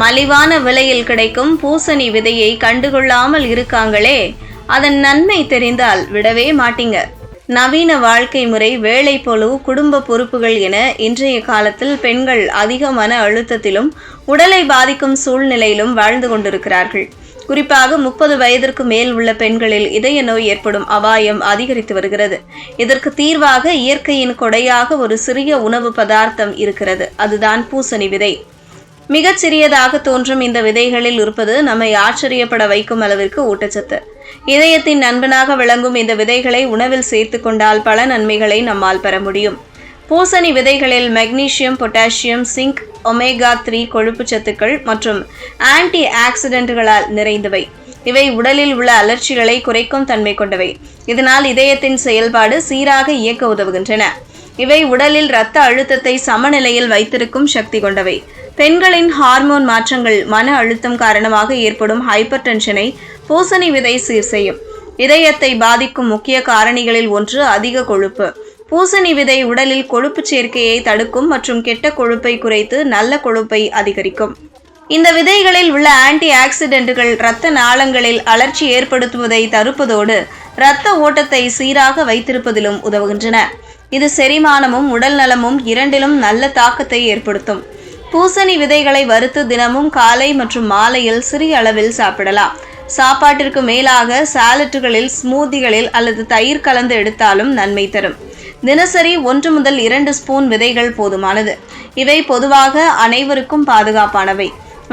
மலிவான விலையில் கிடைக்கும் பூசணி விதையை கண்டுகொள்ளாமல் இருக்காங்களே. அதன் நன்மை தெரிந்தால் விடவே மாட்டீங்க. நவீன வாழ்க்கை முறை வேலை பொழு குடும்ப பொறுப்புகள் என இன்றைய காலத்தில் பெண்கள் அதிக மன அழுத்தத்திலும் உடலை பாதிக்கும் சூழ்நிலையிலும் வாழ்ந்து கொண்டிருக்கிறார்கள். குறிப்பாக முப்பது வயதிற்கு மேல் உள்ள பெண்களில் இதய நோய் ஏற்படும் அபாயம் அதிகரித்து வருகிறது. இதற்கு தீர்வாக இயற்கையின் கொடையாக ஒரு சிறிய உணவு பதார்த்தம் இருக்கிறது. அதுதான் பூசணி விதை. மிகச் சிறியதாக தோன்றும் இந்த விதைகளில் இருப்பது நம்மை ஆச்சரியப்பட வைக்கும் அளவிற்கு ஊட்டச்சத்து. இதயத்தின் நண்பனாக விளங்கும் இந்த விதைகளை உணவில் சேர்த்து கொண்டால் பல நன்மைகளை நம்மால் பெற முடியும். பூசணி விதைகளில் magnesium potassium zinc omega three கொழுப்புச் சத்துக்கள் மற்றும் ஆன்டி ஆக்சிடென்ட்களால் நிறைந்தவை. இவை உடலில் உள்ள அலர்ச்சிகளை குறைக்கும் தன்மை கொண்டவை. இதனால் இதயத்தின் செயல்பாடு சீராக இயக்க உதவுகின்றன. இவை உடலில் இரத்த அழுத்தத்தை சமநிலையில் வைத்திருக்கும் சக்தி கொண்டவை. பெண்களின் ஹார்மோன் மாற்றங்கள் மன அழுத்தம் காரணமாக ஏற்படும் ஹைப்பர் டென்ஷனை பூசணி விதை சீர் செய்யும். இதயத்தை பாதிக்கும் முக்கிய காரணிகளில் ஒன்று அதிக கொழுப்பு. பூசணி விதை உடலில் கொழுப்பு சேர்க்கையை தடுக்கும் மற்றும் கெட்ட கொழுப்பை குறைத்து நல்ல கொழுப்பை அதிகரிக்கும். இந்த விதைகளில் உள்ள ஆன்டி ஆக்சிடென்ட்டுகள் இரத்த நாளங்களில் அலர்ச்சி ஏற்படுத்துவதை தடுப்பதோடு இரத்த ஓட்டத்தை சீராக வைத்திருப்பதிலும் உதவுகின்றன. இது செரிமானமும் உடல் நலமும் இரண்டிலும் நல்ல தாக்கத்தை ஏற்படுத்தும். பூசணி விதைகளை வறுத்து தினமும் காலை மற்றும் மாலையில் சிறிய அளவில் சாப்பிடலாம். சாப்பாட்டிற்கு மேலாக சாலட்டுகளில் ஸ்மூதிகளில் அல்லது தயிர் கலந்து எடுத்தாலும் நன்மை தரும். தினசரி ஒன்று முதல் இரண்டு ஸ்பூன் விதைகள் போதுமானது. இவை பொதுவாக அனைவருக்கும் பாதுகாப்பானவை.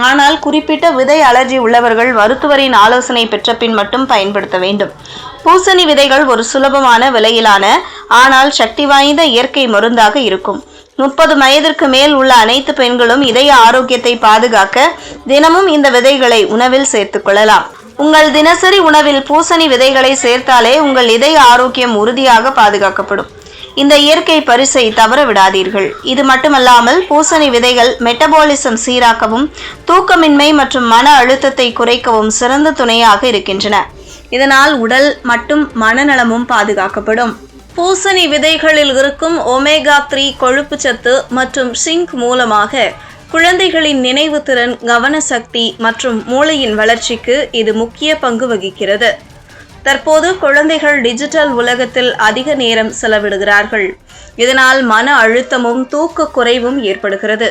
ஆனால் குறிப்பிட்ட விதை அலர்ஜி உள்ளவர்கள் மருத்துவரின் ஆலோசனை பெற்ற பின் மட்டும் பயன்படுத்த வேண்டும். பூசணி விதைகள் ஒரு சுலபமான விலையிலான ஆனால் சக்தி வாய்ந்த இயற்கை மருந்தாக இருக்கும். முப்பது வயதிற்கு மேல் உள்ள அனைத்து பெண்களும் இதய ஆரோக்கியத்தை பாதுகாக்க தினமும் இந்த விதைகளை உணவில் சேர்த்துக் கொள்ளலாம். உங்கள் தினசரி உணவில் பூசணி விதைகளை சேர்த்தாலே உங்கள் இதய ஆரோக்கியம் உறுதியாக பாதுகாக்கப்படும். இந்த இயற்கை பரிசை தவற விடாதீர்கள். இது மட்டுமல்லாமல் பூசணி விதைகள் மெட்டபாலிசம் சீராக்கவும் தூக்கமின்மை மற்றும் மன அழுத்தத்தை குறைக்கவும் சிறந்த துணையாக இருக்கின்றன. இதனால் உடல் மற்றும் மனநலமும் பாதுகாக்கப்படும். பூசணி விதைகளில் இருக்கும் ஒமேகா த்ரீ கொழுப்பு சத்து மற்றும் சிங்க் மூலமாக குழந்தைகளின் நினைவு திறன் கவனசக்தி மற்றும் மூளையின் வளர்ச்சிக்கு இது முக்கிய பங்கு வகிக்கிறது. தற்போது குழந்தைகள் டிஜிட்டல் உலகத்தில் அதிக நேரம் செலவிடுகிறார்கள். இதனால் மன அழுத்தமும் தூக்க குறைவும் ஏற்படுகிறது.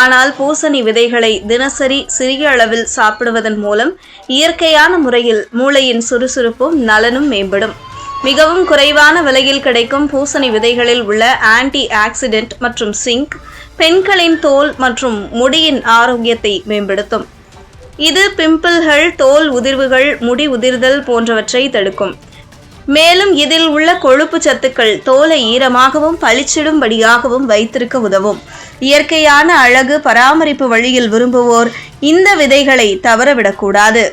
ஆனால் பூசணி விதைகளை தினசரி சிறிய அளவில் சாப்பிடுவதன் மூலம் இயற்கையான முறையில் மூளையின் சுறுசுறுப்பும் நலனும் மேம்படும். மிகவும் குறைவான விலையில் கிடைக்கும் பூசணி விதைகளில் உள்ள ஆன்டி ஆக்சிடென்ட் மற்றும் சிங்க் பெண்களின் தோல் மற்றும் முடியின் ஆரோக்கியத்தை மேம்படுத்தும். இது பிம்பிள்கள் தோல் உதிர்வுகள் முடி உதிர்தல் போன்றவற்றை தடுக்கும். மேலும் இதில் உள்ள கொழுப்பு சத்துக்கள் தோலை ஈரமாகவும் பளிச்சிடும்படியாகவும் வைத்திருக்க உதவும். இயற்கையான அழகு பராமரிப்பு வழியில் விரும்புவோர் இந்த விதைகளை தவறவிடக்கூடாது.